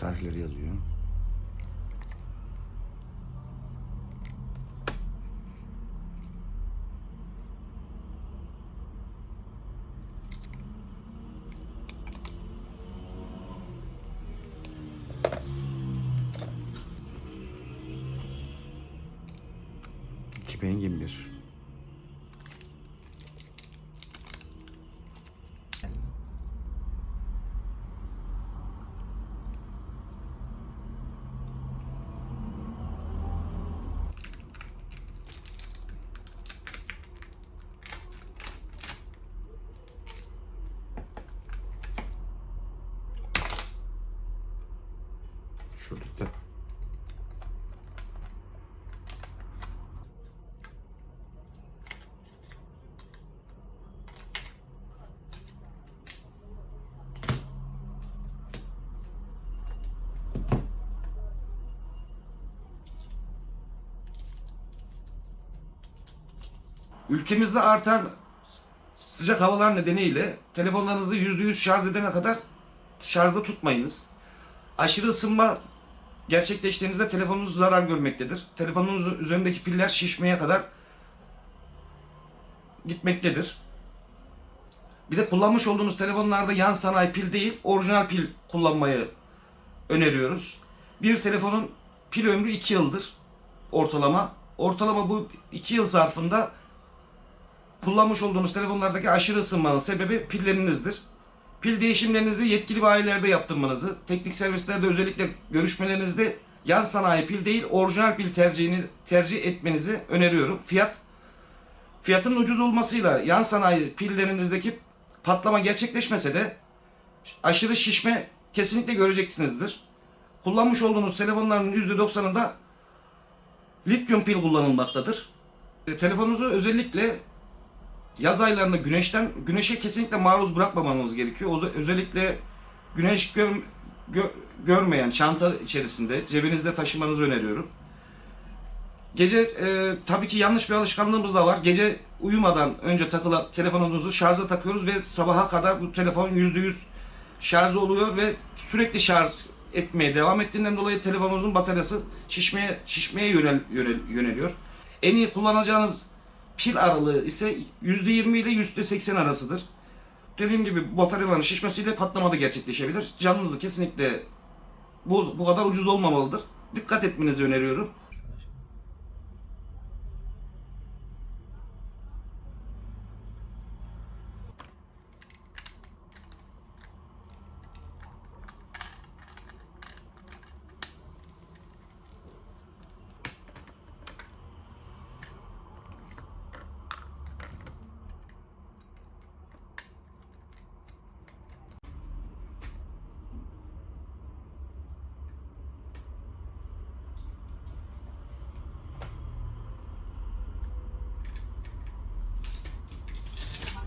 Tarihleri yazıyor. İki bir. Şurada. Ülkemizde artan sıcak havalar nedeniyle telefonlarınızı %100 şarj edene kadar şarjda tutmayınız. Aşırı ısınma gerçekleştiğinizde telefonunuz zarar görmektedir. Telefonunuzun üzerindeki piller şişmeye kadar gitmektedir. Bir de kullanmış olduğunuz telefonlarda yan sanayi pil değil, orijinal pil kullanmayı öneriyoruz. Bir telefonun pil ömrü 2 yıldır ortalama. Ortalama bu 2 yıl zarfında kullanmış olduğunuz telefonlardaki aşırı ısınmanın sebebi pillerinizdir. Pil değişimlerinizi yetkili bayilerde yaptırmanızı, teknik servislerde özellikle görüşmelerinizde yan sanayi pil değil orijinal pil tercihini tercih etmenizi öneriyorum. Fiyat fiyatın ucuz olmasıyla yan sanayi pillerinizdeki patlama gerçekleşmese de aşırı şişme kesinlikle göreceksinizdir. Kullanmış olduğunuz telefonların %90'ında lityum pil kullanılmaktadır. E, Telefonunuzu özellikle yaz aylarında güneşten güneşe kesinlikle maruz bırakmamamız gerekiyor. Oze- Özellikle güneş gör, gö- görmeyen çanta içerisinde cebinizde taşımanızı öneriyorum. Gece e, tabii ki yanlış bir alışkanlığımız da var. Gece uyumadan önce takılan telefonumuzu şarja takıyoruz ve sabaha kadar bu telefon %100 şarj oluyor ve sürekli şarj etmeye devam ettiğinden dolayı telefonumuzun bataryası şişmeye şişmeye yönel, yönel, yöneliyor. En iyi kullanacağınız pil aralığı ise %20 ile %80 arasıdır. Dediğim gibi bataryaların şişmesiyle patlama da gerçekleşebilir. Canınızı kesinlikle bu, bu kadar ucuz olmamalıdır. Dikkat etmenizi öneriyorum.